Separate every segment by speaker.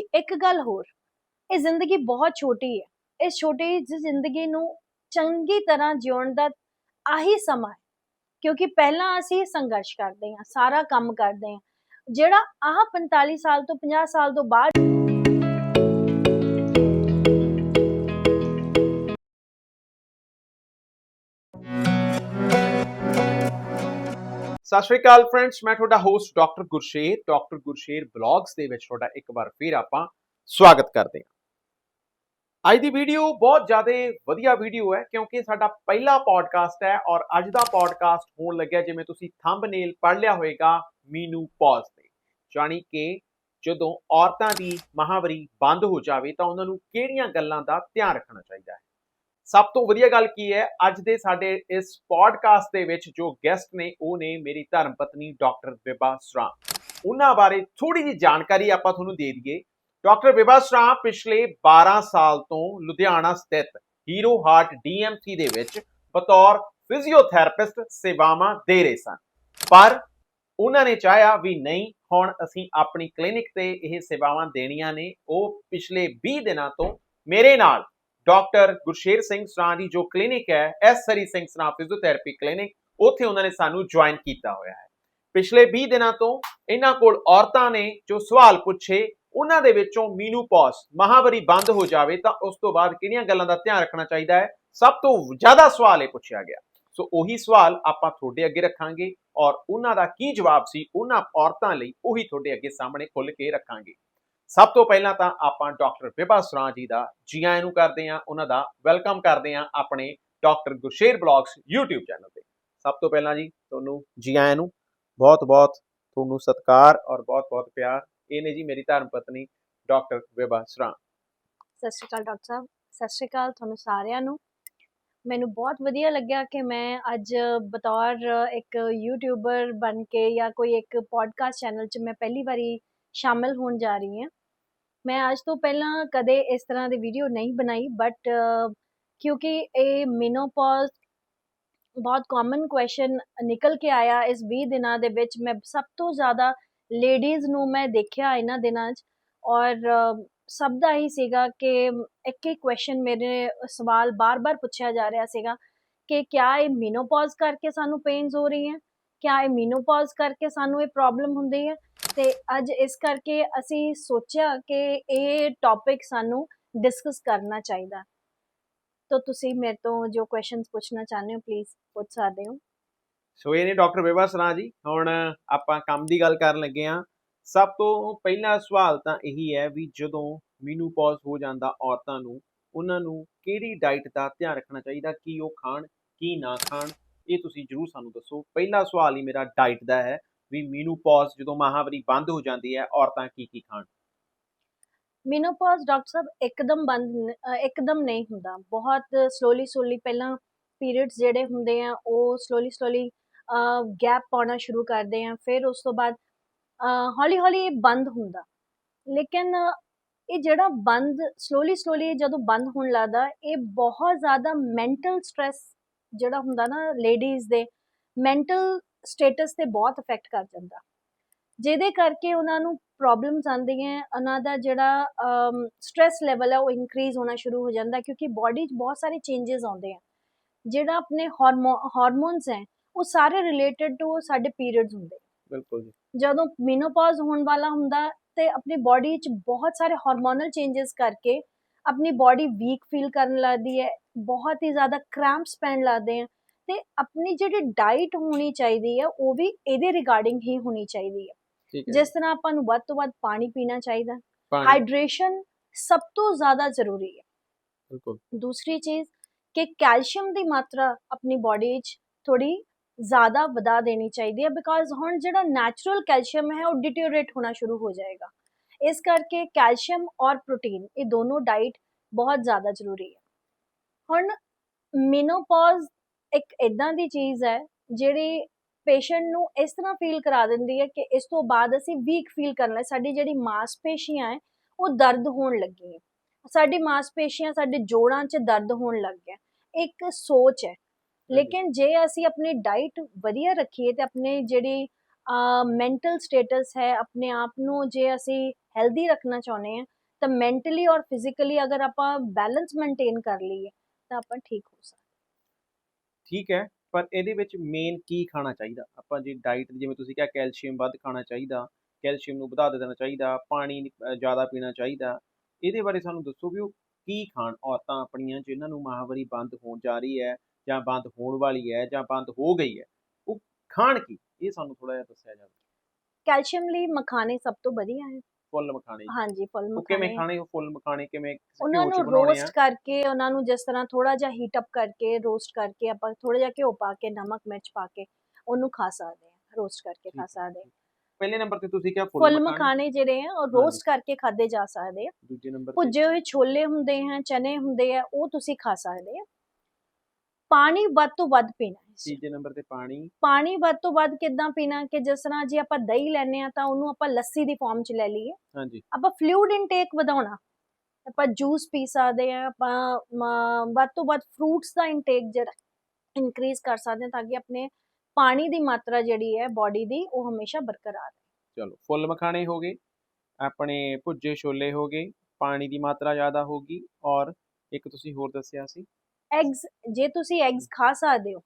Speaker 1: ਇੱਕ ਗੱਲ ਹੋਰ, ਇਹ ਜ਼ਿੰਦਗੀ ਬਹੁਤ ਛੋਟੀ ਹੈ। ਇਸ ਛੋਟੀ ਜਿਹੀ ਜ਼ਿੰਦਗੀ ਨੂੰ ਚੰਗੀ ਤਰ੍ਹਾਂ ਜਿਉਣ ਦਾ ਆਹੀ ਸਮਾਂ ਹੈ। ਕਿਉਂਕਿ ਪਹਿਲਾਂ ਅਸੀਂ ਸੰਘਰਸ਼ ਕਰਦੇ ਹਾਂ, ਸਾਰਾ ਕੰਮ ਕਰਦੇ ਹਾਂ। ਜਿਹੜਾ ਆਹ 45 ਸਾਲ ਤੋਂ 50 ਸਾਲ ਤੋਂ ਬਾਅਦ
Speaker 2: ਸਤਿ ਸ਼੍ਰੀ ਅਕਾਲ ਫਰੈਂਡਸ ਮੈਂ ਤੁਹਾਡਾ host doctor Gursher doctor Gursher blogs ਦੇ ਵਿੱਚ ਤੁਹਾਡਾ ਇੱਕ ਵਾਰ ਫਿਰ ਆਪਾਂ ਸਵਾਗਤ ਕਰਦੇ ਹਾਂ। ਅੱਜ ਦੀ ਵੀਡੀਓ ਬਹੁਤ ਜ਼ਿਆਦਾ ਵਧੀਆ ਵੀਡੀਓ ਹੈ ਕਿਉਂਕਿ ਸਾਡਾ ਪਹਿਲਾ ਪੋਡਕਾਸਟ ਹੈ ਔਰ ਅੱਜ ਦਾ ਪੋਡਕਾਸਟ ਹੋਣ ਲੱਗਿਆ ਜਿਵੇਂ ਤੁਸੀਂ ਥੰਬਨੇਲ ਪੜ੍ਹ ਲਿਆ ਹੋਵੇਗਾ ਮੀਨੂ ਪੌਜ਼ ਤੇ। ਯਾਨੀ ਕਿ ਜਦੋਂ ਔਰਤਾਂ ਦੀ ਮਹਾਵਰੀ ਬੰਦ ਹੋ ਜਾਵੇ ਤਾਂ ਉਹਨਾਂ ਨੂੰ ਕਿਹੜੀਆਂ ਗੱਲਾਂ ਦਾ ਧਿਆਨ ਰੱਖਣਾ ਚਾਹੀਦਾ ਹੈ? ਸਭ ਤੋਂ ਵਧੀਆ ਗੱਲ ਕੀ ਹੈ? ਅੱਜ ਦੇ ਸਾਡੇ ਇਸ ਪੋਡਕਾਸਟ ਦੇ ਵਿੱਚ ਜੋ ਗੈਸਟ ਨੇ, ਉਹ ਨੇ ਮੇਰੀ ਧਰਮ ਪਤਨੀ ਡਾਕਟਰ ਵਿਭਾ ਸਰਾਂ ਉਹਨਾਂ ਬਾਰੇ ਥੋੜੀ ਜਿਹੀ ਜਾਣਕਾਰੀ ਆਪਾਂ ਤੁਹਾਨੂੰ ਦੇ ਦਈਏ। ਡਾਕਟਰ ਵਿਭਾ ਸ਼ਰਾ ਪਿਛਲੇ 12 ਸਾਲ ਤੋਂ ਲੁਧਿਆਣਾ ਸਥਿਤ ਹੀਰੋ ਹਾਰਟ ਡੀਐਮਸੀ ਦੇ ਵਿੱਚ ਬਤੌਰ ਫਿਜ਼ੀਓਥੈਰੇਪਿਸਟ ਸੇਵਾਵਾਂ ਦੇ ਰਹੇ ਸਨ। ਪਰ ਉਹਨਾਂ ਨੇ ਚਾਹਿਆ ਵੀ ਨਹੀਂ, ਹੁਣ ਅਸੀਂ ਆਪਣੀ ਕਲੀਨਿਕ ਤੇ ਇਹ ਸੇਵਾਵਾਂ ਦੇਣੀਆਂ ਨੇ। ਉਹ ਪਿਛਲੇ 20 ਦਿਨਾਂ ਤੋਂ ਮੇਰੇ ਨਾਲ ਡਾਕਟਰ ਗੁਰਸ਼ੇਰ ਸਿੰਘ ਸਰਾਂ ਦੀ ਜੋ ਕਲੀਨਿਕ ਹੈ, ਐਸ ਸਰੀ ਸਿੰਘ ਸਰਾਂ ਫਿਜ਼ੀਓਥੈਰੇਪੀ ਕਲੀਨਿਕ, ਉੱਥੇ ਉਹਨਾਂ ਨੇ ਸਾਨੂੰ ਜੁਆਇਨ ਕੀਤਾ ਹੋਇਆ ਹੈ। ਪਿਛਲੇ 20 ਦਿਨਾਂ ਤੋਂ ਇਹਨਾਂ ਕੋਲ ਔਰਤਾਂ ਨੇ ਜੋ ਸਵਾਲ ਪੁੱਛੇ, ਉਹਨਾਂ ਦੇ ਵਿੱਚੋਂ ਮੀਨੂਪੌਸ ਮਹਾਵਰੀ ਬੰਦ ਹੋ ਜਾਵੇ ਤਾਂ ਉਸ ਤੋਂ ਬਾਅਦ ਕਿਹੜੀਆਂ ਗੱਲਾਂ ਦਾ ਧਿਆਨ ਰੱਖਣਾ ਚਾਹੀਦਾ ਹੈ? ਸਭ ਤੋਂ ਜ਼ਿਆਦਾ ਸਵਾਲ ਇਹ ਪੁੱਛਿਆ ਗਿਆ। ਸੋ ਉਹੀ ਸਵਾਲ ਆਪਾਂ ਤੁਹਾਡੇ ਅੱਗੇ ਰੱਖਾਂਗੇ ਔਰ ਉਹਨਾਂ ਦਾ ਕੀ ਜਵਾਬ ਸੀ, ਉਹਨਾਂ ਔਰਤਾਂ ਲਈ ਉਹੀ ਤੁਹਾਡੇ ਅੱਗੇ ਸਾਹਮਣੇ ਖੁੱਲ ਕੇ ਰੱਖਾਂਗੇ। ਸਭ ਤੋਂ ਪਹਿਲਾਂ ਤਾਂ ਆਪਾਂ ਡਾਕਟਰ ਵਿਭਾ ਸਰਾਂ ਜੀ ਦਾ ਜੀ ਆਇਆਂ ਨੂੰ ਕਰਦੇ ਹਾਂ, ਉਹਨਾਂ ਦਾ ਵੈਲਕਮ ਕਰਦੇ ਹਾਂ ਆਪਣੇ doctor Gursher blogs YouTube channel ਤੇ। ਸਭ ਤੋਂ ਪਹਿਲਾਂ ਜੀ, ਤੁਹਾਨੂੰ ਜੀ ਆਇਆਂ ਨੂੰ ਬਹੁਤ ਬਹੁਤ ਤੁਹਾਨੂੰ ਸਤਿਕਾਰ ਔਰ ਬਹੁਤ ਬਹੁਤ ਪਿਆਰ। ਇਹ ਨੇ ਜੀ ਮੇਰੀ ਧਰਮ ਪਤਨੀ ਡਾਕਟਰ ਵਿਭਾ ਸਰਾਂ।
Speaker 1: ਸਤਿ ਸ਼੍ਰੀ ਅਕਾਲ ਡਾਕਟਰ ਸਾਹਿਬ। ਸਤਿ ਸ਼੍ਰੀ ਅਕਾਲ ਤੁਹਾਨੂੰ ਸਾਰਿਆਂ ਨੂੰ। ਮੈਨੂੰ ਬਹੁਤ ਵਧੀਆ ਲੱਗਿਆ ਕਿ ਮੈਂ ਅੱਜ ਬਤੌਰ ਇੱਕ ਯੂਟਿਊਬਰ ਬਣ ਕੇ ਜਾਂ ਕੋਈ ਇੱਕ ਪੋਡਕਾਸਟ ਚੈਨਲ 'ਚ ਮੈਂ ਪਹਿਲੀ ਵਾਰੀ ਸ਼ਾਮਿਲ ਹੋਣ ਜਾ ਰਹੀ ਹਾਂ। ਮੈਂ ਅੱਜ ਤੋਂ ਪਹਿਲਾਂ ਕਦੇ ਇਸ ਤਰ੍ਹਾਂ ਦੀ ਵੀਡੀਓ ਨਹੀਂ ਬਣਾਈ ਬਟ ਕਿਉਂਕਿ ਇਹ ਮਿਨੋਪੌਜ਼ ਬਹੁਤ ਕਾਮਨ ਕੁਐਸਚਨ ਨਿਕਲ ਕੇ ਆਇਆ ਇਸ 20 ਦਿਨਾਂ ਦੇ ਵਿੱਚ। ਮੈਂ ਸਭ ਤੋਂ ਜ਼ਿਆਦਾ ਲੇਡੀਜ਼ ਨੂੰ ਮੈਂ ਦੇਖਿਆ ਇਹਨਾਂ ਦਿਨਾਂ 'ਚ ਔਰ ਸਭ ਦਾ ਹੀ ਸੀਗਾ ਕਿ ਇੱਕ ਹੀ ਕੁਐਸਚਨ ਮੇਰੇ ਸਵਾਲ ਬਾਰ-ਬਾਰ ਪੁੱਛਿਆ ਜਾ ਰਿਹਾ ਸੀਗਾ ਕਿ ਕਿਆ ਇਹ ਮੀਨੋਪੌਜ਼ ਕਰਕੇ ਸਾਨੂੰ ਪੇਨਸ ਹੋ ਰਹੀ ਹੈ ਕਿਆ ਇਹ ਮੀਨੋਪੌਜ਼ ਕਰਕੇ ਸਾਨੂੰ ਇਹ ਪ੍ਰੋਬਲਮ ਹੁੰਦੀ ਹੈ? ਤੇ ਅੱਜ ਇਸ ਕਰਕੇ ਅਸੀਂ ਸੋਚਿਆ ਕਿ ਇਹ ਟੌਪਿਕ ਸਾਨੂੰ ਡਿਸਕਸ ਕਰਨਾ ਚਾਹੀਦਾ। ਤਾਂ ਤੁਸੀਂ ਮੇਰੇ ਤੋਂ ਜੋ ਕੁਐਸਚਨਸ ਪੁੱਛਣਾ ਚਾਹੁੰਦੇ ਹੋ ਪਲੀਜ਼ ਪੁੱਛ ਸਕਦੇ ਹੋ।
Speaker 2: ਸੋ ਇਹ ਨੇ ਡਾਕਟਰ ਵਿਭਾ ਸਰਾਂ ਜੀ। ਹੁਣ ਆਪਾਂ ਕੰਮ ਦੀ ਗੱਲ ਕਰਨ ਲੱਗੇ ਆ ਸਭ ਤੋਂ ਪਹਿਲਾ ਸਵਾਲ ਤਾਂ ਇਹੀ ਹੈ ਵੀ ਜਦੋਂ ਮੀਨੂਪੌਜ਼ ਹੋ ਜਾਂਦਾ ਔਰਤਾਂ ਨੂੰ, ਉਹਨਾਂ ਨੂੰ ਕਿਹੜੀ ਡਾਈਟ ਦਾ ਧਿਆਨ ਰੱਖਣਾ ਚਾਹੀਦਾ? ਕੀ ਉਹ ਖਾਣ, ਕੀ ਨਾ ਖਾਣ? ਇਹ ਤੁਸੀਂ ਜਰੂਰ ਸਾਨੂੰ ਦੱਸੋ। ਪਹਿਲਾ ਸਵਾਲ ਹੀ ਮੇਰਾ ਡਾਈਟ ਦਾ ਹੈ। ਵੀ ਮੀਨੂਪੌਜ਼ ਜਦੋਂ ਮਹਾਵਰੀ ਬੰਦ ਹੋ ਜਾਂਦੀ ਹੈ, ਔਰਤਾਂ ਕੀ ਕੀ ਖਾਣ?
Speaker 1: ਮੀਨੋਪੌਜ਼ ਡਾਕਟਰ ਸਾਹਿਬ ਇੱਕਦਮ ਬੰਦ ਇੱਕਦਮ ਨਹੀਂ ਹੁੰਦਾ। ਬਹੁਤ ਸਲੋਲੀ ਸਲੋਲੀ ਪਹਿਲਾਂ ਪੀਰੀਅਡਸ ਜਿਹੜੇ ਹੁੰਦੇ ਆ, ਉਹ ਸਲੋਲੀ ਸਲੋਲੀ ਗੈਪ ਪਾਉਣਾ ਸ਼ੁਰੂ ਕਰਦੇ ਆ। ਫਿਰ ਉਸ ਤੋਂ ਬਾਅਦ ਹੌਲੀ ਹੌਲੀ ਬੰਦ ਹੁੰਦਾ। ਲੇਕਿਨ ਇਹ ਜਿਹੜਾ ਬੰਦ ਸਲੋਲੀ ਸਲੋਲੀ ਜਦੋਂ ਬੰਦ ਹੋਣ ਲੱਗਦਾ, ਇਹ ਬਹੁਤ ਜ਼ਿਆਦਾ ਮੈਂਟਲ ਸਟ्रेस ਜਿਹੜਾ ਹੁੰਦਾ ਨਾ ਲੇਡੀਜ਼ ਦੇ ਮੈਂਟਲ ਸਟੇਟਸ ਤੇ ਬਹੁਤ ਇਫੈਕਟ ਕਰ ਜਾਂਦਾ। ਜਿਹਦੇ ਕਰਕੇ ਉਹਨਾਂ ਨੂੰ ਪ੍ਰੋਬਲਮਸ ਆਉਂਦੀਆਂ ਉਹਨਾਂ ਦਾ ਜਿਹੜਾ ਸਟ्रेस ਲੈਵਲ ਹੈ ਉਹ ਇਨਕਰੀਜ਼ ਹੋਣਾ ਸ਼ੁਰੂ ਹੋ ਜਾਂਦਾ ਕਿਉਂਕਿ ਬਾਡੀ 'ਚ ਬਹੁਤ ਸਾਰੇ ਚੇਂजेस ਆਉਂਦੇ ਆ। ਜਿਹੜਾ ਆਪਣੇ ਹਾਰਮੋਨਸ ਹੈ ਉਹ ਸਾਰੇ ਰਿਲੇਟਡ ਟੂ ਸਾਡੇ ਪੀਰੀਅਡਸ ਹੁੰਦੇ
Speaker 2: ਬਿਲਕੁਲ
Speaker 1: ਜਦੋਂ ਮੀਨੋਪੌਜ਼ ਹੋਣ ਵਾਲਾ ਹੁੰਦਾ ਤੇ ਆਪਣੀ ਬਾਡੀ 'ਚ ਬਹੁਤ ਸਾਰੇ ਹਾਰਮੋਨਲ ਚੇਂजेस ਕਰਕੇ ਆਪਣੀ ਬਾਡੀ ਵੀਕ ਫੀਲ ਕਰਨ ਲੱਗਦੀ ਹੈ ਬਹੁਤ ਹੀ ਜ਼ਿਆਦਾ ਕ੍ਰੈਂਪਸ ਪੈਣ ਲੱਗਦੇ ਆ ਤੇ ਆਪਣੀ ਜਿਹੜੀ ਡਾਈਟ ਹੋਣੀ ਚਾਹੀਦੀ ਹੈ ਉਹ ਵੀ ਇਹਦੇ ਰਿਗਾਰਡਿੰਗ ਹੀ ਹੋਣੀ ਚਾਹੀਦੀ ਹੈ। ਜਿਸ ਤਰ੍ਹਾਂ ਆਪਾਂ ਨੂੰ ਵੱਧ ਤੋਂ ਵੱਧ ਪਾਣੀ ਪੀਣਾ ਚਾਹੀਦਾ ਹਾਈਡਰੇਸ਼ਨ ਸਭ ਤੋਂ ਜ਼ਿਆਦਾ ਜ਼ਰੂਰੀ ਹੈ
Speaker 2: ਬਿਲਕੁਲ।
Speaker 1: ਦੂਸਰੀ ਚੀਜ਼ ਕਿ ਕੈਲਸ਼ੀਅਮ ਦੀ ਮਾਤਰਾ ਆਪਣੀ ਬਾਡੀ ਵਿੱਚ ਥੋੜੀ ਜ਼ਿਆਦਾ ਵਧਾ ਦੇਣੀ ਚਾਹੀਦੀ ਹੈ ਬਿਕਾਜ਼ ਹੁਣ ਜਿਹੜਾ ਨੈਚੁਰਲ ਕੈਲਸ਼ੀਅਮ ਹੈ ਉਹ ਡਿਟੀਰੀਓਰੇਟ ਹੋਣਾ ਸ਼ੁਰੂ ਹੋ ਜਾਏਗਾ। ਇਸ ਕਰਕੇ ਕੈਲਸ਼ੀਅਮ ਔਰ ਪ੍ਰੋਟੀਨ ਇਹ ਦੋਨੋਂ ਡਾਈਟ ਬਹੁਤ ਜ਼ਿਆਦਾ ਜ਼ਰੂਰੀ ਹੈ ਹੁਣ ਮੀਨੋਪੌਜ਼ ਇੱਕ ਇਦਾਂ ਦੀ ਚੀਜ਼ ਹੈ ਜਿਹੜੀ ਪੇਸ਼ੈਂਟ ਨੂੰ ਇਸ ਤਰ੍ਹਾਂ ਫੀਲ ਕਰਾ ਦਿੰਦੀ ਹੈ ਕਿ ਇਸ ਤੋਂ ਬਾਅਦ ਅਸੀਂ ਵੀਕ ਫੀਲ ਕਰਨ ਲੱਗ ਸਾਡੀ ਜਿਹੜੀ ਮਾਸਪੇਸ਼ੀਆਂ ਹੈ ਉਹ ਦਰਦ ਹੋਣ ਲੱਗੀ ਹੈ। ਸਾਡੀ ਮਾਸਪੇਸ਼ੀਆਂ ਸਾਡੇ ਜੋੜਾਂ 'ਚ ਦਰਦ ਹੋਣ ਲੱਗ ਗਿਆ ਇੱਕ ਸੋਚ ਹੈ ਲੇਕਿਨ ਜੇ ਅਸੀਂ ਆਪਣੀ ਡਾਈਟ ਵਧੀਆ ਰੱਖੀਏ ਤੇ ਆਪਣੇ ਜਿਹੜੀ ਮੈਂਟਲ ਸਟੇਟਸ ਹੈ ਆਪਣੇ ਆਪ ਨੂੰ ਜੇ ਅਸੀਂ ਹੈਲਦੀ ਰੱਖਣਾ ਚਾਹੁੰਦੇ ਆ ਤਾਂ ਮੈਂਟਲੀ ਔਰ ਫਿਜ਼ੀਕਲੀ ਅਗਰ ਆਪਾਂ ਬੈਲੈਂਸ ਮੇਨਟੇਨ ਕਰ ਲਈਏ ਤਾਂ ਆਪਾਂ ਠੀਕ ਹੋ ਸਕਦੇ
Speaker 2: ਠੀਕ ਹੈ, ਪਰ ਇਹਦੇ ਵਿੱਚ ਮੇਨ ਕੀ ਖਾਣਾ ਚਾਹੀਦਾ? ਆਪਾਂ ਜੇ ਡਾਈਟ ਜਿਵੇਂ ਤੁਸੀਂ ਕਿਹਾ ਕੈਲਸ਼ੀਅਮ ਵੱਧ ਖਾਣਾ ਚਾਹੀਦਾ ਕੈਲਸ਼ੀਅਮ ਨੂੰ ਵਧਾ ਦੇਣਾ ਚਾਹੀਦਾ, ਪਾਣੀ ਜ਼ਿਆਦਾ ਪੀਣਾ ਚਾਹੀਦਾ, ਇਹਦੇ ਬਾਰੇ ਸਾਨੂੰ ਦੱਸੋ ਵੀ ਉਹ ਕੀ ਖਾਣ, ਔਰਤਾਂ ਆਪਣੀਆਂ ਜਿਨ੍ਹਾਂ ਨੂੰ ਮਾਹਵਾਰੀ ਬੰਦ ਹੋਣ ਜਾ ਰਹੀ ਹੈ ਜਾਂ ਬੰਦ ਹੋਣ ਵਾਲੀ ਹੈ ਜਾਂ ਬੰਦ ਹੋ ਗਈ ਹੈ, ਉਹ ਖਾਣ ਕੀ? ਇਹ ਸਾਨੂੰ ਥੋੜਾ ਜਿਹਾ ਦੱਸਿਆ ਜਾਵੇ।
Speaker 1: ਕੈਲਸ਼ੀਅਮ ਲਈ ਮਖਾਣੇ ਸਭ ਤੋਂ ਵਧੀਆ ਹੈ।
Speaker 2: ਫੁੱਲ ਮਖਾਣੇ
Speaker 1: ਹਾਂਜੀ ਫੁੱਲ
Speaker 2: ਉਹ ਕਿਵੇਂ
Speaker 1: ਮਖਾਣੇ।
Speaker 2: ਖਾਣੇ ਉਹ ਫੁੱਲ ਮਖਾਣੇ ਕਿਵੇਂ
Speaker 1: ਉਹਨਾਂ
Speaker 2: ਘਿਓ 'ਚ
Speaker 1: ਨੂੰ
Speaker 2: ਬਣਾਉਣੇ ਆ?
Speaker 1: ਰੋਸਟ ਕਰਕੇ ਉਹਨਾਂ ਨੂੰ ਜਿਸ ਤਰ੍ਹਾਂ ਥੋੜਾ ਜਿਹਾ ਹੀਟ ਅਪ ਕਰਕੇ ਰੋਸਟ ਕਰਕੇ ਆਪਾਂ ਥੋੜਾ ਜਿਹਾ ਘਿਓ ਪਾ ਕੇ ਨਮਕ ਮਿਰਚ ਪਾ ਕੇ ਉਹਨੂੰ ਖਾ ਸਕਦੇ ਹਾਂ ਰੋਸਟ ਕਰਕੇ ਖਾ ਸਕਦੇ ਹਾਂ।
Speaker 2: ਪਹਿਲੇ ਨੰਬਰ ਤੇ ਤੁਸੀਂ ਕਿਹਾ
Speaker 1: ਫੁੱਲ
Speaker 2: ਮਖਾਣੇ।
Speaker 1: ਜਿਹੜੇ ਆ ਉਹ ਰੋਸਟ ਕਰਕੇ ਖਾਦੇ ਜਾ ਸਕਦੇ ਆ।
Speaker 2: ਦੂਜੇ ਨੰਬਰ ਤੇ
Speaker 1: ਭੁੱਜੇ ਹੋਏ ਛੋਲੇ ਹੁੰਦੇ ਆ ਚਨੇ ਹੁੰਦੇ ਆ ਉਹ ਤੁਸੀਂ ਖਾ ਸਕਦੇ ਆ। ਪਾਣੀ ਵੱਧ ਤੋਂ ਵੱਧ ਪੀਣਾ
Speaker 2: ਤੀਜੇ ਨੰਬਰ ਤੇ ਪਾਣੀ।
Speaker 1: ਪਾਣੀ ਵੱਧ ਤੋਂ ਵੱਧ ਕਿੱਦਾਂ ਪੀਣਾ ਕਿ ਜਿਸ ਤਰ੍ਹਾਂ ਜੇ ਆਪਾਂ ਦਹੀਂ ਲੈਨੇ ਆ ਤਾਂ ਉਹਨੂੰ ਆਪਾਂ ਲੱਸੀ ਦੀ ਫਾਰਮ 'ਚ ਲੈ ਲਈਏ।
Speaker 2: ਹਾਂਜੀ।
Speaker 1: ਆਪਾਂ ਫਲੂਇਡ ਇਨਟੇਕ ਵਧਾਉਣਾ। ਆਪਾਂ ਜੂਸ ਪੀ ਸਕਦੇ ਆ ਆਪਾਂ ਵੱਧ ਤੋਂ ਵੱਧ ਫਰੂਟਸ ਦਾ ਇਨਟੇਕ ਜਿਹੜਾ ਇਨਕਰੀਜ਼ ਕਰ ਸਕਦੇ ਹਾਂ ਤਾਂ ਕਿ ਆਪਣੇ ਪਾਣੀ ਦੀ ਮਾਤਰਾ ਜਿਹੜੀ ਹੈ ਬਾਡੀ ਦੀ ਉਹ ਹਮੇਸ਼ਾ ਬਰਕਰਾਰ ਰਹੇ।
Speaker 2: ਚਲੋ ਫੁੱਲ ਮਖਾਣੇ ਹੋ ਗਏ ਆਪਣੇ ਭੁੱਜੇ ਛੋਲੇ ਹੋ ਗਏ ਪਾਣੀ ਦੀ ਮਾਤਰਾ ਜ਼ਿਆਦਾ ਹੋਗੀ ਔਰ ਇੱਕ ਤੁਸੀਂ ਹੋਰ ਦੱਸਿਆ ਸੀ।
Speaker 1: ਐਗਸ ਜੇ ਤੁਸੀਂ ਐਗਸ ਖਾ ਸਕਦੇ ਹੋ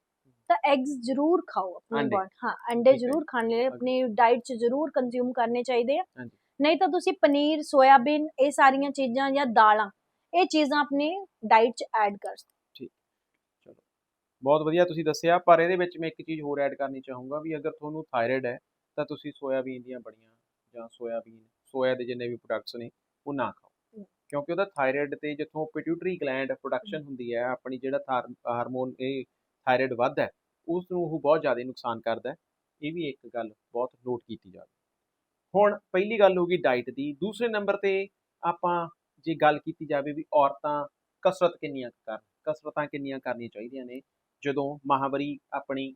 Speaker 1: ਤਾਂ ਐਗਸ ਜ਼ਰੂਰ ਖਾਓ ਆਪਣੀ। ਬॉडी ਹਾਂ ਅੰਡੇ
Speaker 2: ਠੀਕ
Speaker 1: ਜ਼ਰੂਰ ਖਾਣੇ ਲਈ ਆਪਣੀ ਡਾਈਟ 'ਚ ਜ਼ਰੂਰ ਕੰਜ਼ਿਊਮ ਕਰਨੇ ਚਾਹੀਦੇ ਆ। ਨਹੀਂ ਤਾਂ ਤੁਸੀਂ ਪਨੀਰ ਸੋਇਆਬੀਨ ਇਹ ਸਾਰੀਆਂ ਚੀਜ਼ਾਂ ਜਾਂ ਦਾਲਾਂ ਇਹ ਚੀਜ਼ਾਂ ਆਪਣੀ ਡਾਈਟ 'ਚ ਐਡ ਕਰ ਸਕਦੇ
Speaker 2: ਚਲੋ। ਬਹੁਤ ਵਧੀਆ ਤੁਸੀਂ ਦੱਸਿਆ ਪਰ ਇਹਦੇ ਵਿੱਚ ਮੈਂ ਇੱਕ ਚੀਜ਼ ਹੋਰ ਐਡ ਕਰਨੀ ਚਾਹੂੰਗਾ ਵੀ ਅਗਰ ਤੁਹਾਨੂੰ ਥਾਇਰਾਇਡ ਹੈ ਤਾਂ ਤੁਸੀਂ ਸੋਇਆਬੀਨ ਦੀਆਂ ਬੜੀਆਂ ਜਾਂ ਸੋਇਆਬੀਨ ਸੋਇਆ ਦੇ ਜਿੰਨੇ ਵੀ ਪ੍ਰੋਡਕਟਸ ਨੇ ਉਹ ਨਾ ਖਾਓ। ਕਿਉਂਕਿ ਉਹਦਾ ਥਾਇਰਾਇਡ ਤੇ ਜਿੱਥੋਂ ਪਿਟਿਊਟਰੀ ਗਲੈਂਡ ਪ੍ਰੋਡਕਸ਼ਨ ਹੁੰਦੀ ਹੈ ਆਪਣੀ ਜਿਹੜਾ ਹਾਰਮੋਨ ਇਹ ਥਾਇਰਾਇਡ ਵੱਧਦਾ ਹੈ ਉਸ ਨੂੰ ਉਹ ਬਹੁਤ ਜ਼ਿਆਦਾ ਨੁਕਸਾਨ ਕਰਦਾ ਹੈ। ਇਹ ਵੀ ਇੱਕ ਗੱਲ ਬਹੁਤ ਨੋਟ ਕੀਤੀ ਜਾਵੇ ਹੁਣ ਪਹਿਲੀ ਗੱਲ ਹੋ ਗਈ ਡਾਈਟ ਦੀ। ਦੂਸਰੇ ਨੰਬਰ ਤੇ ਆਪਾਂ ਜੇ ਗੱਲ ਕੀਤੀ ਜਾਵੇ ਵੀ ਔਰਤਾਂ ਕਸਰਤ ਕਿੰਨੀਆਂ ਕੁ ਕਰਨ ਕਸਰਤਾਂ ਕਿੰਨੀਆਂ ਕਰਨੀਆਂ ਚਾਹੀਦੀਆਂ ਨੇ ਜਦੋਂ ਮਾਹਵਾਰੀ ਆਪਣੀ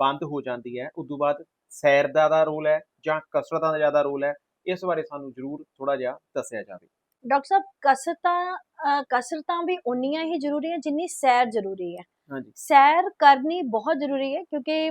Speaker 2: ਬੰਦ ਹੋ ਜਾਂਦੀ ਹੈ ਉਦੋਂ ਬਾਅਦ ਸੈਰ ਦਾ ਦਾ ਰੋਲ ਹੈ ਜਾਂ ਕਸਰਤਾਂ ਦਾ ਜ਼ਿਆਦਾ ਰੋਲ ਹੈ ਇਸ ਬਾਰੇ ਸਾਨੂੰ ਜ਼ਰੂਰ ਥੋੜਾ ਜਿਹਾ ਦੱਸਿਆ ਜਾਵੇ।
Speaker 1: ਡਾਕਟਰ ਸਾਹਿਬ ਕਸਰਤਾਂ ਕਸਰਤਾਂ ਵੀ ਉਨੀਆਂ ਹੀ ਜ਼ਰੂਰੀ ਹੈ ਜਿੰਨੀ ਸੈਰ ਜ਼ਰੂਰੀ ਹੈ।
Speaker 2: ਹਾਂਜੀ।
Speaker 1: ਸੈਰ ਕਰਨੀ ਬਹੁਤ ਜ਼ਰੂਰੀ ਹੈ ਕਿਉਂਕਿ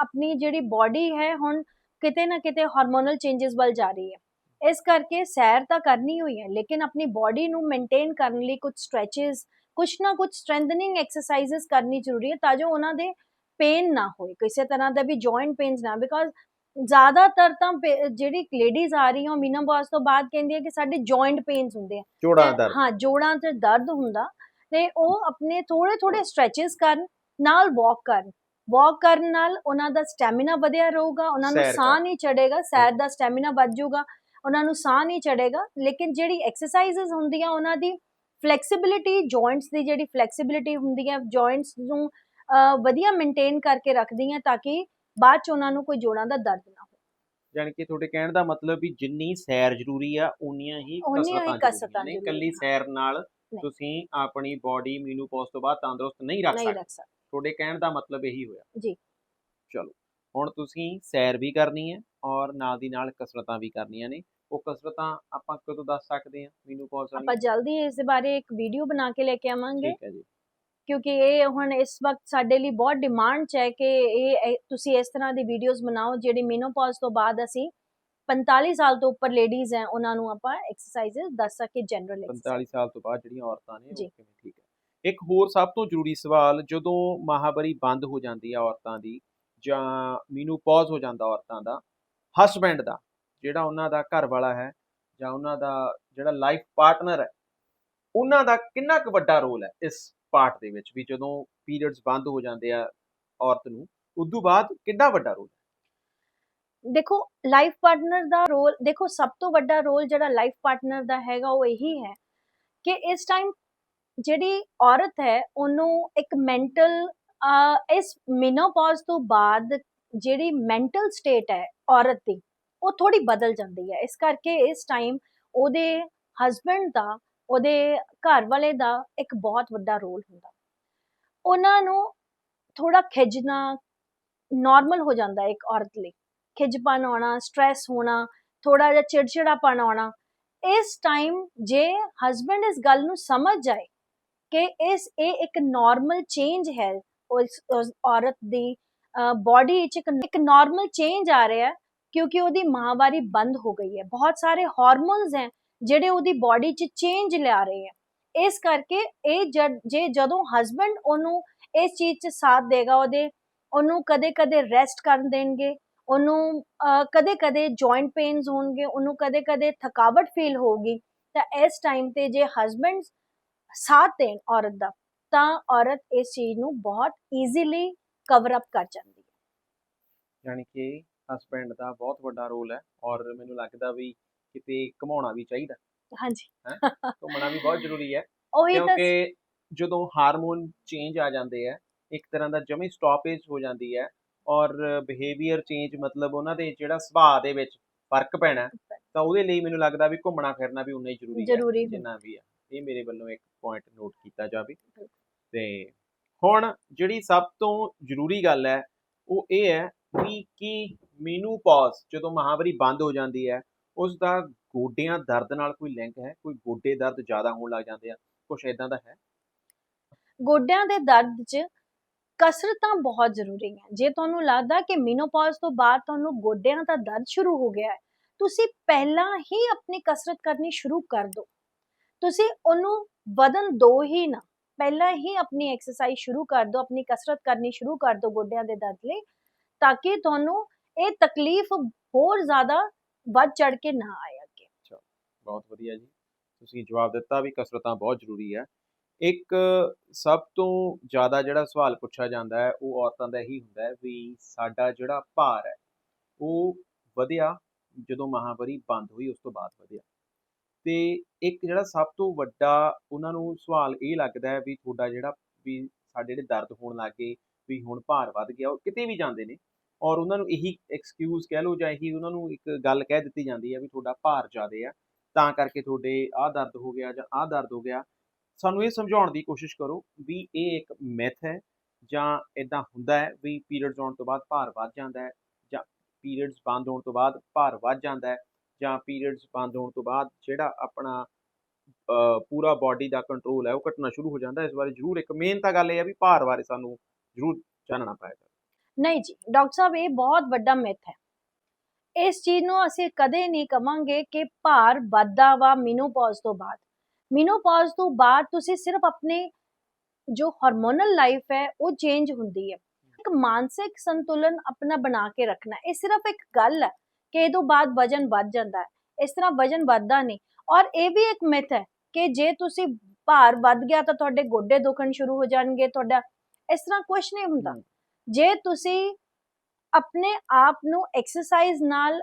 Speaker 1: ਆਪਣੀ ਜਿਹੜੀ ਬਾਡੀ ਹੈ ਹੁਣ ਕਿਤੇ ਨਾ ਕਿਤੇ ਹਾਰਮੋਨਲ ਚੇਂजेस ਵੱਲ ਜਾ ਰਹੀ ਹੈ। ਇਸ ਕਰਕੇ ਸੈਰ ਤਾਂ ਕਰਨੀ ਹੋਈ ਹੈ ਲੇਕਿਨ ਆਪਣੀ ਬਾਡੀ ਨੂੰ ਮੇਨਟੇਨ ਕਰਨ ਲਈ ਕੁਝ ਸਟ੍ਰੈਚਸ ਕੁਝ ਨਾ ਕੁਝ ਸਟਰੈਂਥਨਿੰਗ ਐਕਸਰਸਾਈਜ਼ਸ ਕਰਨੀ ਜ਼ਰੂਰੀ ਹੈ ਤਾਂ ਜੋ ਉਹਨਾਂ ਦੇ ਪੇਨ ਨਾ ਹੋਏ ਕਿਸੇ ਤਰ੍ਹਾਂ ਦਾ ਵੀ ਜੁਆਇੰਟ ਪੇਨਸ ਨਾ ਬਿਕਾਜ਼ ਜ਼ਿਆਦਾਤਰ ਤਾਂ ਜਿਹੜੀ ਲੇਡੀਜ਼ ਆ ਰਹੀਆਂ ਉਹ ਮੀਨਾਪੌਜ਼ ਤੋਂ ਬਾਅਦ ਕਹਿੰਦੀਆਂ ਕਿ ਸਾਡੇ ਜੁਆਇੰਟ ਪੇਨਸ ਹੁੰਦੇ ਆ।
Speaker 2: ਜੋੜਾਂ ਦਰਦ।
Speaker 1: ਹਾਂ ਜੋੜਾਂ 'ਚ ਦਰਦ ਹੁੰਦਾ ਤੇ ਉਹ ਆਪਣੇ ਥੋੜੇ ਥੋੜੇ ਸਟ੍ਰੈਚਸ ਕਰਨ ਨਾਲ ਵਾਕ ਕਰਨ। ਵਾਕ ਕਰਨ ਨਾਲ ਉਹਨਾਂ ਦਾ ਸਟੈਮਿਨਾ ਵਧਿਆ ਰਹੂਗਾ ਉਹਨਾਂ ਨੂੰ ਸਾਹ। ਨਹੀਂ ਚੜੇਗਾ ਸੈਰ ਦਾ ਸਟੈਮਿਨਾ ਵੱਧ ਜਾਊਗਾ ਉਹਨਾਂ ਨੂੰ ਸਾਹ ਨਹੀਂ ਚੜੇਗਾ ਲੇਕਿਨ ਜਿਹੜੀ ਐਕਸਰਸਾਈਜ਼ਸ ਹੁੰਦੀਆਂ ਉਹਨਾਂ ਦੀ ਫਲੈਕਸੀਬਿਲਿਟੀ ਜੁਆਇੰਟਸ ਦੀ ਜਿਹੜੀ ਫਲੈਕਸੀਬਿਲਿਟੀ ਹੁੰਦੀ ਹੈ ਜੁਆਇੰਟਸ ਨੂੰ ਵਧੀਆ ਮੇਨਟੇਨ ਕਰਕੇ ਰੱਖਦੀਆਂ ਤਾਂ ਕਿ ਬਾਅਦ ਚ ਉਹਨਾਂ ਨੂੰ ਕੋਈ ਜੋੜਾਂ ਦਾ ਦਰਦ ਨਾ ਹੋਵੇ।
Speaker 2: ਯਾਨੀ ਕਿ ਤੁਹਾਡੇ ਕਹਿਣ ਦਾ ਮਤਲਬ ਵੀ ਜਿੰਨੀ ਸੈਰ ਜ਼ਰੂਰੀ ਆ ਉਨੀਆਂ ਹੀ ਕਸਰਤਾਂ ਜ਼ਰੂਰੀ ਨੇ ਇਕੱਲੀ। ਸੈਰ ਨਾਲ। ਤੁਸੀਂ ਆਪਣੀ ਬਾਡੀ ਮੀਨੂਪੌਜ਼ ਤੋਂ ਬਾਅਦ ਤੰਦਰੁਸਤ ਨਹੀਂ ਰੱਖ ਸਕਦੇ। ਤੁਹਾਡੇ ਕਹਿਣ ਦਾ ਮਤਲਬ ਇਹੀ ਹੋਇਆ।
Speaker 1: ਜੀ।
Speaker 2: ਚਲੋ ਹੁਣ ਤੁਸੀਂ ਸੈਰ ਵੀ ਕਰਨੀ ਹੈ ਔਰ ਨਾਲ ਦੀ ਨਾਲ ਕਸਰਤਾਂ ਵੀ ਕਰਨੀਆਂ ਨੇ। ਉਹ ਕਸਰਤਾਂ ਆਪਾਂ ਕਦੋਂ ਦੱਸ ਸਕਦੇ ਹਾਂ ਮੀਨੂਪੌਜ਼
Speaker 1: ਆਪਾਂ
Speaker 2: ਵਾਲੀ
Speaker 1: ਜਲਦੀ ਇਸ ਦੇ ਬਾਰੇ ਇੱਕ ਵੀਡੀਓ ਬਣਾ ਕੇ ਲੈ ਕੇ ਆਵਾਂਗੇ।
Speaker 2: ਠੀਕ ਹੈ ਜੀ।
Speaker 1: ਕਿਉਂਕਿ ਇਹ ਹੁਣ ਇਸ ਵਕਤ ਸਾਡੇ ਲਈ ਬਹੁਤ ਡਿਮਾਂਡ ਚ ਹੈ ਕਿ ਇਹ ਤੁਸੀਂ ਇਸ ਤਰ੍ਹਾਂ ਦੀ ਵੀਡੀਓਜ਼ ਬਣਾਓ ਜਿਹੜੀ ਮੀਨੋਪੌਜ਼ ਤੋਂ ਬਾਅਦ ਅਸੀਂ 45 ਸਾਲ ਤੋਂ ਉੱਪਰ ਲੇਡੀਜ਼ ਹੈ ਉਹਨਾਂ ਨੂੰ ਆਪਾਂ ਐਕਸਰਸਾਈਜ਼ਸ ਦੱਸ ਸਕੇ ਜਨਰਲ
Speaker 2: 45 ਸਾਲ ਤੋਂ ਬਾਅਦ ਜਿਹੜੀਆਂ ਔਰਤਾਂ ਨੇ
Speaker 1: ਜੀ।
Speaker 2: ਉਹ ਕਿਵੇਂ ਠੀਕ ਹੈ ਇੱਕ ਹੋਰ ਸਭ ਤੋਂ ਜ਼ਰੂਰੀ ਸਵਾਲ ਜਦੋਂ ਮਾਹਵਾਰੀ ਬੰਦ ਹੋ ਜਾਂਦੀ ਹੈ ਔਰਤਾਂ ਦੀ ਜਾਂ ਮੀਨੂਪੌਜ਼ ਹੋ ਜਾਂਦਾ ਔਰਤਾਂ ਦਾ ਹਸਬੈਂਡ ਦਾ ਜਿਹੜਾ ਉਹਨਾਂ ਦਾ ਘਰ ਵਾਲਾ ਹੈ ਜਾਂ ਉਹਨਾਂ ਦਾ ਜਿਹੜਾ ਲਾਈਫ ਪਾਰਟਨਰ ਹੈ ਉਹਨਾਂ ਦਾ ਕਿੰਨਾ ਕੁ ਵੱਡਾ ਰੋਲ ਹੈ ਇਸ ਪਾਰਟ ਦੇ ਵਿੱਚ ਵੀ ਜਦੋਂ ਪੀਰੀਅਡਸ ਬੰਦ ਹੋ ਜਾਂਦੇ ਆ ਔਰਤ ਨੂੰ, ਉਦੋਂ ਬਾਅਦ ਕਿੰਨਾ ਵੱਡਾ ਰੋਲ
Speaker 1: ਦੇਖੋ ਲਾਈਫ ਪਾਰਟਨਰ ਦਾ ਰੋਲ ਦੇਖੋ, ਸਭ ਤੋਂ ਵੱਡਾ ਰੋਲ ਜਿਹੜਾ ਲਾਈਫ ਪਾਰਟਨਰ ਦਾ ਹੈਗਾ ਉਹ ਇਹੀ ਹੈ ਕਿ ਇਸ ਟਾਈਮ ਜਿਹੜੀ ਔਰਤ ਹੈ, ਉਹਨੂੰ ਇੱਕ ਮੈਂਟਲ ਇਸ ਮਿਨੋਪੌਜ਼ ਤੋਂ ਬਾਅਦ ਜਿਹੜੀ ਮੈਂਟਲ ਸਟੇਟ ਹੈ ਔਰਤ ਦੀ, ਉਹ ਥੋੜੀ ਬਦਲ ਜਾਂਦੀ ਹੈ। ਇਸ ਕਰਕੇ ਇਸ ਟਾਈਮ ਉਹਦੇ ਹਸਬੰਡ ਦਾ ਉਹਦੇ ਘਰ ਵਾਲੇ ਦਾ ਇੱਕ ਬਹੁਤ ਵੱਡਾ ਰੋਲ ਹੁੰਦਾ। ਉਹਨਾਂ ਨੂੰ ਥੋੜਾ ਖਿਜਣਾ ਨਾਰਮਲ ਹੋ ਜਾਂਦਾ ਇੱਕ ਔਰਤ ਲਈ। ਖਿਜਪਨ ਆਉਣਾ ਸਟ्रेस ਹੋਣਾ ਥੋੜਾ ਜਿਹਾ ਚਿੜਚਿੜਾਪਨ ਆਉਣਾ। ਇਸ ਟਾਈਮ ਜੇ ਹਸਬੰਡ ਇਸ ਗੱਲ ਨੂੰ ਸਮਝ ਜਾਏ ਕਿ ਇਸ, ਇਹ ਇੱਕ ਨਾਰਮਲ ਚੇਂਜ ਹੈ, ਉਸ ਔਰਤ ਦੀ ਬਾਡੀ ਵਿੱਚ ਇੱਕ ਇੱਕ ਨਾਰਮਲ ਚੇਂਜ ਆ ਰਿਹਾ ਹੈ ਕਿਉਂਕਿ ਉਹਦੀ ਮਾਹਵਾਰੀ ਬੰਦ ਹੋ ਗਈ ਹੈ। ਬਹੁਤ ਸਾਰੇ ਹਾਰਮੋਨਸ ਹੈ ਜਿਹੜੇ ਉਹਦੀ ਬਾਡੀ 'ਚ ਚੇਂਜ ਲਿਆ ਰਹੇ ਹੈ ਇਸ ਕਰਕੇ ਇਹ ਜੇ ਜਦੋਂ ਹਸਬੰਡ ਉਹਨੂੰ ਇਸ ਚੀਜ਼ 'ਚ ਸਾਥ ਦੇਗਾ ਉਹਦੇ, ਉਹਨੂੰ ਕਦੇ-ਕਦੇ ਰੈਸਟ ਕਰਨ ਦੇਣਗੇ, ਉਹਨੂੰ ਕਦੇ-ਕਦੇ ਜੁਆਇੰਟ ਪੇਨਸ ਹੋਣਗੇ, ਉਹਨੂੰ ਕਦੇ-ਕਦੇ ਥਕਾਵਟ ਫੀਲ ਹੋਊਗੀ, ਤਾਂ ਇਸ ਟਾਈਮ ਤੇ ਜੇ ਹਸਬੰਡ ਸਾਥ ਦੇਣ ਔਰਤ ਦਾ, ਤਾਂ ਔਰਤ ਇਸ ਚੀਜ਼ ਨੂੰ ਬਹੁਤ ਈਜ਼ੀਲੀ ਕਵਰ ਅਪ ਕਰ ਜਾਂਦੀ ਹੈ।
Speaker 2: ਯਾਨੀ ਕਿ ਹਸਬੈਂਡ ਦਾ ਬਹੁਤ ਵੱਡਾ ਰੋਲ ਹੈ ਔਰ ਮੈਨੂੰ ਲੱਗਦਾ ਵੀ ਕਿਤੇ ਘਮਾਉਣਾ ਵੀ ਚਾਹੀਦਾ।
Speaker 1: ਹਾਂਜੀ।
Speaker 2: ਘੁੰਮਣਾ ਵੀ ਬਹੁਤ ਜ਼ਰੂਰੀ ਹੈ।
Speaker 1: ਉਹੀ ਤਾਂ
Speaker 2: ਕਿਉਂਕਿ ਜਦੋਂ ਹਾਰਮੋਨ ਚੇਂਜ ਆ ਜਾਂਦੇ ਆ ਇੱਕ ਤਰ੍ਹਾਂ ਦਾ ਜਮੀ ਸਟਾਪੇਜ ਹੋ ਜਾਂਦੀ ਹੈ ਔਰ ਬਿਹੇਵੀਅਰ ਚੇਂਜ ਮਤਲਬ ਉਹਨਾਂ ਦੇ ਜਿਹੜਾ ਸੁਭਾਅ ਦੇ ਵਿੱਚ ਫ਼ਰਕ ਪੈਣਾ ਤਾਂ ਉਹਦੇ ਲਈ ਮੈਨੂੰ ਲੱਗਦਾ ਵੀ ਘੁੰਮਣਾ ਫਿਰਨਾ ਵੀ ਉਨਾ ਹੀ ਜ਼ਰੂਰੀ ਹੈ। ਜਿੰਨਾ ਵੀ ਹੈ। ਇਹ ਮੇਰੇ ਵੱਲੋਂ ਇੱਕ ਪੁਆਇੰਟ ਨੋਟ ਕੀਤਾ ਜਾਵੇ। ਤੇ ਹੁਣ ਜਿਹੜੀ ਸਭ ਤੋਂ ਜ਼ਰੂਰੀ ਗੱਲ ਹੈ ਉਹ ਇਹ ਹੈ ਵੀ ਕਿ ਮੀਨੂਪੌਜ਼ ਜਦੋਂ ਮਹਾਵਾਰੀ ਬੰਦ ਹੋ ਜਾਂਦੀ ਹੈ ਉਸ ਦਾ ਗੋਡਿਆਂ ਦਰਦ ਨਾਲ ਕੋਈ ਲਿੰਕ ਹੈ? ਕੋਈ ਗੋਡੇ ਦਰਦ ਜ਼ਿਆਦਾ ਹੋਣ ਲੱਗ ਜਾਂਦੇ ਆ? ਕੁਝ ਇਦਾਂ ਦਾ ਹੈ?
Speaker 1: ਗੋਡਿਆਂ ਦੇ ਦਰਦ 'ਚ ਕਸਰਤਾਂ ਬਹੁਤ ਜ਼ਰੂਰੀ ਹੈ। ਜੇ ਤੁਹਾਨੂੰ ਲੱਗਦਾ ਕਿ ਮੀਨੋਪੌਜ਼ ਤੋਂ ਬਾਅਦ ਤੁਹਾਨੂੰ ਗੋਡਿਆਂ ਦਾ ਦਰਦ ਸ਼ੁਰੂ ਹੋ ਗਿਆ ਹੈ, ਤੁਸੀਂ ਪਹਿਲਾਂ ਹੀ ਆਪਣੀ ਕਸਰਤ ਕਰਨੀ ਸ਼ੁਰੂ ਕਰ ਦਿਓ। ਤੁਸੀਂ ਉਹਨੂੰ ਵਧਣ ਦੋ ਹੀ ਨਾ। ਪਹਿਲਾਂ ਹੀ ਆਪਣੀ ਐਕਸਰਸਾਈਜ਼ ਸ਼ੁਰੂ ਕਰ ਦਿਓ, ਆਪਣੀ ਕਸਰਤ ਕਰਨੀ ਸ਼ੁਰੂ ਕਰ ਦਿਓ ਗੋਡਿਆਂ ਦੇ ਦਰਦ ਲਈ, ਤਾਂ ਕਿ ਤੁਹਾਨੂੰ ਇਹ ਤਕਲੀਫ ਹੋਰ ਜ਼ਿਆਦਾ ਵੱਧ ਚੜ ਕੇ ਨਾ ਆਏ ਅੱਗੇ।
Speaker 2: ਬਹੁਤ ਵਧੀਆ ਜੀ। ਤੁਸੀਂ ਜਵਾਬ ਦਿੱਤਾ ਵੀ ਕਸਰਤਾਂ ਬਹੁਤ ਜ਼ਰੂਰੀ ਹੈ। ਇੱਕ ਸਭ ਤੋਂ ਜ਼ਿਆਦਾ ਜਿਹੜਾ ਸਵਾਲ ਪੁੱਛਿਆ ਜਾਂਦਾ ਹੈ, ਉਹ ਔਰਤਾਂ ਦਾ ਇਹੀ ਹੁੰਦਾ ਹੈ ਵੀ ਸਾਡਾ ਜਿਹੜਾ ਭਾਰ ਹੈ, ਉਹ ਵਧਿਆ ਜਦੋਂ ਮਹਾਵਾਰੀ ਬੰਦ ਹੋਈ, ਉਸ ਤੋਂ ਬਾਅਦ ਵਧਿਆ। ਤੇ ਇੱਕ ਜਿਹੜਾ ਸਭ ਤੋਂ ਵੱਡਾ ਉਹਨਾਂ ਨੂੰ ਸਵਾਲ ਇਹ ਲੱਗਦਾ ਹੈ ਵੀ ਤੁਹਾਡਾ ਜਿਹੜਾ ਵੀ ਸਾਡੇ ਜਿਹੜੇ ਦਰਦ ਹੋਣ ਲੱਗੇ ਵੀ ਹੁਣ ਭਾਰ ਵੱਧ ਗਿਆ, ਉਹ ਕਿਤੇ ਵੀ ਜਾਂਦੇ ਨੇ ਔਰ ਉਹਨਾਂ ਨੂੰ ਇਹੀ ਐਕਸਕਿਊਜ਼ ਕਹਿ ਲਓ ਜਾਂ ਇਹੀ ਉਹਨਾਂ ਨੂੰ ਇੱਕ ਗੱਲ ਕਹਿ ਦਿੱਤੀ ਜਾਂਦੀ ਹੈ ਵੀ ਤੁਹਾਡਾ ਭਾਰ ਜ਼ਿਆਦੇ ਆ, ਤਾਂ ਕਰਕੇ ਤੁਹਾਡੇ ਆਹ ਦਰਦ ਹੋ ਗਿਆ ਜਾਂ ਆਹ ਦਰਦ ਹੋ ਗਿਆ। ਸਾਨੂੰ ਇਹ ਸਮਝਾਉਣ ਦੀ ਕੋਸ਼ਿਸ਼ ਕਰੋ ਵੀ ਇਹ ਇੱਕ ਮਿਥ ਹੈ ਜਾਂ ਇਦਾਂ ਹੁੰਦਾ ਹੈ ਵੀ ਪੀਰੀਅਡਸ ਆਉਣ ਤੋਂ ਬਾਅਦ ਭਾਰ ਵੱਧ ਜਾਂਦਾ ਹੈ ਜਾਂ ਪੀਰੀਅਡਸ ਬੰਦ ਹੋਣ ਤੋਂ ਬਾਅਦ ਭਾਰ ਵੱਧ ਜਾਂਦਾ ਹੈ ਜਾਂ ਪੀਰੀਅਡਸ ਬੰਦ ਹੋਣ ਤੋਂ ਬਾਅਦ ਜਿਹੜਾ ਆਪਣਾ ਪੂਰਾ ਬਾਡੀ ਦਾ ਕੰਟਰੋਲ ਹੈ ਉਹ ਘਟਣਾ ਸ਼ੁਰੂ ਹੋ ਜਾਂਦਾ ਇਸ ਬਾਰੇ ਜ਼ਰੂਰ ਇੱਕ ਮੇਨ ਤਾਂ ਗੱਲ ਇਹ ਹੈ ਵੀ ਭਾਰ ਬਾਰੇ ਸਾਨੂੰ ਜ਼ਰੂਰ ਜਾਣਨਾ ਪਏਗਾ।
Speaker 1: ਨਹੀਂ ਜੀ ਡਾਕਟਰ ਸਾਹਿਬ ਇਹ ਬਹੁਤ ਵੱਡਾ ਮਿਥ ਹੈ ਇਸ ਚੀਜ਼ ਨੂੰ ਅਸੀਂ ਕਦੇ ਨਹੀਂ ਕਵਾਂਗੇ ਕਿ ਭਾਰ ਵੱਧਦਾ ਵਾ ਮੀਨੋਪੌਜ਼ ਤੋਂ ਬਾਅਦ ਮੀਨੋਪੌਜ਼ ਤੋਂ ਬਾਅਦ ਤੁਸੀਂ ਸਿਰਫ ਆਪਣੇ ਜੋ ਹਾਰਮੋਨਲ ਲਾਈਫ ਹੈ ਉਹ ਚੇਂਜ ਹੁੰਦੀ ਹੈ ਇੱਕ ਮਾਨਸਿਕ ਸੰਤੁਲਨ ਆਪਣਾ ਬਣਾ ਕੇ ਰੱਖਣਾ ਇਹ ਸਿਰਫ ਇੱਕ ਗੱਲ ਹੈ ਕਿ ਇਹ ਤੋਂ ਬਾਅਦ ਵਜਨ ਵੱਧ ਜਾਂਦਾ ਹੈ ਇਸ ਤਰ੍ਹਾਂ ਵਜਨ ਵੱਧਦਾ ਨਹੀਂ ਔਰ ਇਹ ਵੀ ਇੱਕ ਮਿਥ ਹੈ ਕਿ ਜੇ ਤੁਸੀਂ ਭਾਰ ਵੱਧ ਗਿਆ ਤਾਂ ਤੁਹਾਡੇ ਗੋਡੇ ਦੁਖਣ ਸ਼ੁਰੂ ਹੋ ਜਾਣਗੇ ਤੁਹਾਡਾ ਇਸ ਤਰ੍ਹਾਂ ਕੁਝ ਨਹੀਂ ਹੁੰਦਾ ਜੇ ਤੁਸੀਂ ਆਪਣੇ ਆਪ ਨੂੰ ਐਕਸਰਸਾਈਜ਼ ਨਾਲ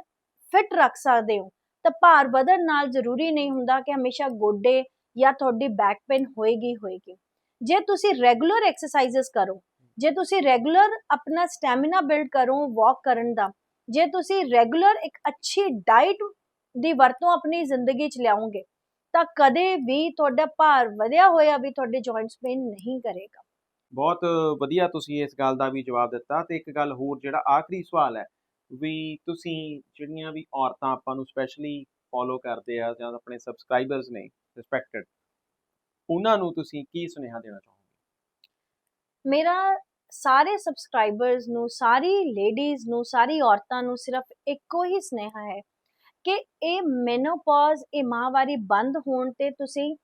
Speaker 1: ਫਿਟ ਰੱਖ ਸਕਦੇ ਹੋ, ਤਾਂ ਭਾਰ ਵਧਣ ਨਾਲ ਜ਼ਰੂਰੀ ਨਹੀਂ ਹੁੰਦਾ ਕਿ ਹਮੇਸ਼ਾ ਗੋਡੇ ਜਾਂ ਤੁਹਾਡੀ ਬੈਕ ਪੇਨ ਹੋਏਗੀ ਹੋਏਗੀ। ਜੇ ਤੁਸੀਂ ਰੈਗੂਲਰ ਐਕਸਰਸਾਈਜ਼ਸ ਕਰੋ, ਜੇ ਤੁਸੀਂ ਰੈਗੂਲਰ ਆਪਣਾ ਸਟੈਮਿਨਾ ਬਿਲਡ ਕਰੋ ਵਾਕ ਕਰਨ ਦਾ, ਜੇ ਤੁਸੀਂ ਰੈਗੂਲਰ ਇੱਕ ਅੱਛੀ ਡਾਈਟ ਦੀ ਵਰਤੋਂ ਆਪਣੀ ਜ਼ਿੰਦਗੀ 'ਚ ਲਿਆਓਗੇ, ਤਾਂ ਕਦੇ ਵੀ ਤੁਹਾਡਾ ਭਾਰ ਵਧਿਆ ਹੋਇਆ ਵੀ ਤੁਹਾਡੇ ਜੁਆਇੰਟਸ ਪੇਨ ਨਹੀਂ ਕਰੇਗਾ।
Speaker 2: ਬਹੁਤ ਵਧੀਆ ਤੁਸੀਂ ਇਸ ਗੱਲ ਦਾ ਵੀ ਜਵਾਬ ਦਿੱਤਾ ਤੇ ਇੱਕ ਗੱਲ ਹੋਰ ਜਿਹੜਾ ਆਖਰੀ ਸਵਾਲ ਹੈ ਵੀ ਤੁਸੀਂ ਜਿਹੜੀਆਂ ਵੀ ਔਰਤਾਂ ਆਪਾਂ ਨੂੰ ਸਪੈਸ਼ਲੀ ਫੋਲੋ ਕਰਦੇ ਆ ਜਾਂ ਆਪਣੇ ਸਬਸਕ੍ਰਾਈਬਰਸ ਨੇ ਰਿਸਪੈਕਟਡ ਉਹਨਾਂ ਨੂੰ ਤੁਸੀਂ ਕੀ ਸੁਨੇਹਾ ਦੇਣਾ ਚਾਹੋਗੇ?
Speaker 1: ਮੇਰਾ ਸਾਰੇ ਸਬਸਕ੍ਰਾਈਬਰਸ ਨੂੰ, ਸਾਰੀ ਲੇਡੀਜ਼ ਨੂੰ, ਸਾਰੀ ਔਰਤਾਂ ਨੂੰ ਸਿਰਫ ਇੱਕੋ ਹੀ ਸੁਨੇਹਾ ਹੈ ਕਿ ਇਹ ਮੈਨੋਪੌਜ਼ ਇਹ ਮਾਹਵਾਰੀ ਬੰਦ ਹੋਣ ਤੇ ਤੁਸੀਂ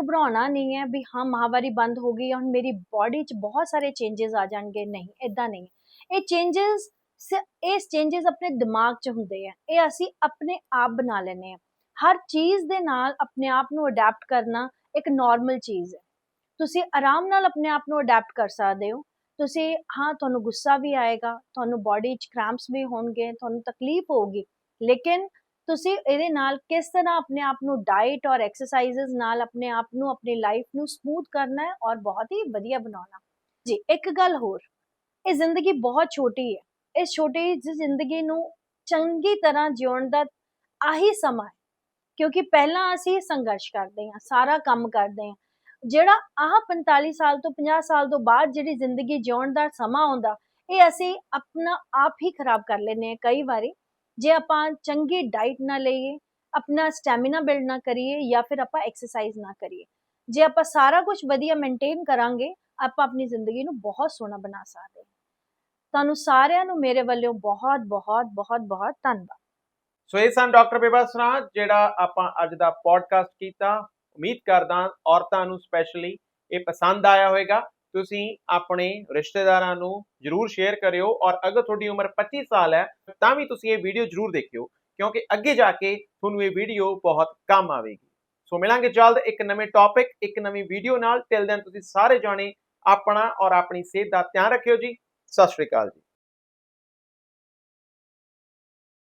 Speaker 1: ਘਬਰਾਉਣਾ ਨਹੀਂ ਹੈ ਵੀ ਹਾਂ, ਮਹਾਵਾਰੀ ਬੰਦ ਹੋ ਗਈ ਹੁਣ ਮੇਰੀ ਬਾਡੀ 'ਚ ਬਹੁਤ ਸਾਰੇ ਚੇਂजेस ਆ ਜਾਣਗੇ। ਨਹੀਂ ਇਦਾਂ ਨਹੀਂ ਇਹ ਚੇਂजेस ਇਹ ਚੇਂजेस ਆਪਣੇ ਦਿਮਾਗ 'ਚ ਹੁੰਦੇ ਆ। ਇਹ ਅਸੀਂ ਆਪਣੇ ਆਪ ਬਣਾ ਲੈਨੇ ਆ। ਹਰ ਚੀਜ਼ ਦੇ ਨਾਲ ਆਪਣੇ ਆਪ ਨੂੰ ਅਡਾਪਟ ਕਰਨਾ ਇੱਕ ਨਾਰਮਲ ਚੀਜ਼ ਹੈ। ਤੁਸੀਂ ਆਰਾਮ ਨਾਲ ਆਪਣੇ ਆਪ ਨੂੰ ਅਡਾਪਟ ਕਰ ਸਕਦੇ ਹੋ। ਤੁਸੀਂ, ਹਾਂ, ਤੁਹਾਨੂੰ ਗੁੱਸਾ ਵੀ ਆਏਗਾ, ਤੁਹਾਨੂੰ ਬਾਡੀ 'ਚ ਕ੍ਰੈਂਪਸ ਵੀ ਹੋਣਗੇ, ਤੁਹਾਨੂੰ ਤਕਲੀਫ ਹੋਊਗੀ। ਲੇਕਿਨ ਤੁਸੀਂ ਇਹਦੇ ਨਾਲ ਕਿਸ ਤਰ੍ਹਾਂ ਆਪਣੇ ਆਪ ਨੂੰ ਡਾਈਟ ਔਰ ਐਕਸਰਸਾਈਜ਼ਸ ਨਾਲ ਆਪਣੇ ਆਪ ਨੂੰ, ਆਪਣੀ ਲਾਈਫ ਨੂੰ ਸਮੂਥ ਕਰਨਾ ਹੈ ਔਰ ਬਹੁਤ ਹੀ ਵਧੀਆ ਬਣਾਉਣਾ। ਜੀ, ਇੱਕ ਗੱਲ ਹੋਰ, ਇਹ ਜ਼ਿੰਦਗੀ ਬਹੁਤ ਛੋਟੀ ਹੈ। ਇਸ ਛੋਟੀ ਜਿਹੀ ਜ਼ਿੰਦਗੀ ਨੂੰ ਚੰਗੀ ਤਰ੍ਹਾਂ ਜਿਉਣ ਦਾ ਆਹੀ ਸਮਾਂ ਹੈ। ਕਿਉਂਕਿ ਪਹਿਲਾਂ ਅਸੀਂ ਸੰਘਰਸ਼ ਕਰਦੇ ਹਾਂ, ਸਾਰਾ ਕੰਮ ਕਰਦੇ ਹਾਂ। ਜਿਹੜਾ ਆਹ 45 ਸਾਲ ਤੋਂ 50 ਸਾਲ ਤੋਂ ਬਾਅਦ ਜਿਹੜੀ ਜ਼ਿੰਦਗੀ ਜਿਉਣ ਦਾ ਸਮਾਂ ਆਉਂਦਾ, ਇਹ ਅਸੀਂ ਆਪਣਾ ਆਪ ਹੀ ਖਰਾਬ ਕਰ ਲੈਨੇ ਆ ਕਈ ਵਾਰੀ। ਜੇ ਆਪਾਂ ਚੰਗੀ ਡਾਈਟ ਨਾ ਲਈਏ, ਆਪਣਾ ਸਟੈਮਿਨਾ ਬਿਲਡ ਨਾ ਕਰੀਏ ਜਾਂ ਫਿਰ ਆਪਾਂ ਐਕਸਰਸਾਈਜ਼ ਨਾ ਕਰੀਏ, ਜੇ ਆਪਾਂ ਸਾਰਾ ਕੁਝ ਵਧੀਆ ਮੇਨਟੇਨ ਕਰਾਂਗੇ, ਆਪਾਂ ਆਪਣੀ ਜ਼ਿੰਦਗੀ ਨੂੰ ਬਹੁਤ ਸੋਹਣਾ ਬਣਾ ਸਕਦੇ ਤੁਹਾਨੂੰ ਸਾਰਿਆਂ ਨੂੰ ਮੇਰੇ ਵੱਲੋਂ ਬਹੁਤ ਬਹੁਤ ਬਹੁਤ ਬਹੁਤ ਧੰਨਵਾਦ।
Speaker 2: ਸੋ ਇਹ ਸਨ ਡਾਕਟਰ ਬੇਬਾ ਸਰਾ ਜਿਹੜਾ ਆਪਾਂ ਅੱਜ ਦਾ ਪੋਡਕਾਸਟ ਕੀਤਾ। ਉਮੀਦ ਕਰਦਾ ਔਰਤਾਂ ਨੂੰ ਸਪੈਸ਼ਲੀ ਇਹ ਪਸੰਦ ਆਇਆ ਹੋਵੇਗਾ। ਤੁਸੀਂ ਆਪਣੇ ਰਿਸ਼ਤੇਦਾਰਾਂ ਨੂੰ ਜਰੂਰ ਸ਼ੇਅਰ ਕਰਿਓ ਔਰ ਅਗਰ ਤੁਹਾਡੀ ਉਮਰ 25 ਸਾਲ ਹੈ, ਤਾਂ ਵੀ ਤੁਸੀਂ ਇਹ ਵੀਡੀਓ ਜਰੂਰ ਦੇਖਿਓ, ਕਿਉਂਕਿ ਅੱਗੇ ਜਾ ਕੇ ਤੁਹਾਨੂੰ ਇਹ ਵੀਡੀਓ ਬਹੁਤ ਕੰਮ ਆਵੇਗੀ। ਸੋ ਮਿਲਾਂਗੇ ਜਲਦ ਇੱਕ ਨਵੇਂ ਟੌਪਿਕ ਇੱਕ ਨਵੀਂ ਵੀਡੀਓ ਨਾਲ। ਟਿਲ ਦੈਨ ਤੁਸੀਂ ਸਾਰੇ ਜਾਣੇ ਆਪਣਾ ਔਰ ਆਪਣੀ ਸਿਹਤ ਦਾ ਧਿਆਨ ਰੱਖਿਓ ਜੀ। ਸਤਿ ਸ਼੍ਰੀ ਅਕਾਲ ਜੀ।